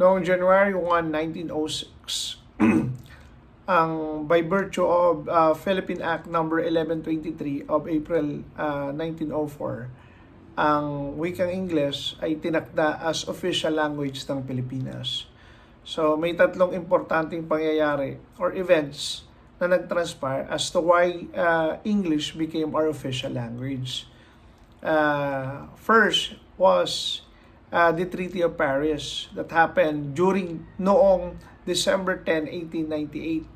Noong January 1, 1906, ang by virtue of uh, Philippine Act number 1123 of April uh, 1904, ang wikang English ay tinakda as official language ng Pilipinas. So may tatlong importanteng pangyayari or events na nag-transpire as to why uh, English became our official language. Uh, first was uh, the Treaty of Paris that happened during noong December 10, 1898.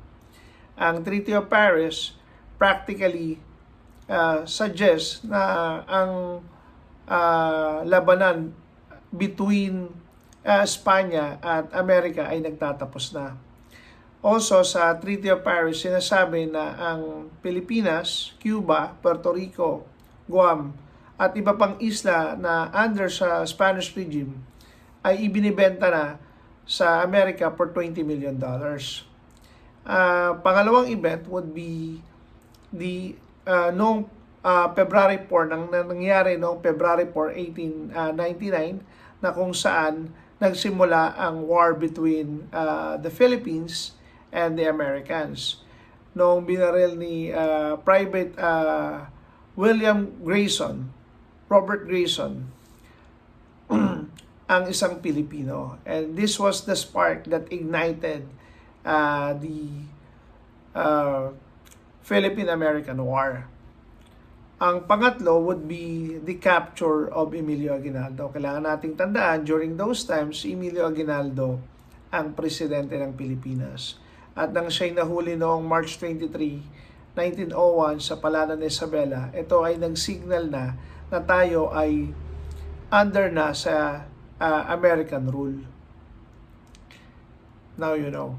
Ang Treaty of Paris practically uh, suggests na ang uh, labanan between uh, Espanya at Amerika ay nagtatapos na. Also sa Treaty of Paris sinasabi na ang Pilipinas, Cuba, Puerto Rico, Guam at iba pang isla na under sa Spanish regime ay ibinibenta na sa Amerika for 20 million dollars. Uh, pangalawang event would be the uh, noong uh, February 4 nang nang nangyari noong February 4, 1899 na kung saan nagsimula ang war between uh, the Philippines and the Americans. Noong binaril ni uh, Private uh, William Grayson, Robert Grayson, ang isang Pilipino. And this was the spark that ignited uh, the uh, Philippine-American War. Ang pangatlo would be the capture of Emilio Aguinaldo. Kailangan nating tandaan, during those times, Emilio Aguinaldo ang presidente ng Pilipinas. At nang siya'y nahuli noong March 23, 1901 sa Palanan Isabela, ito ay nag-signal na na tayo ay under na sa uh, American rule. Now you know.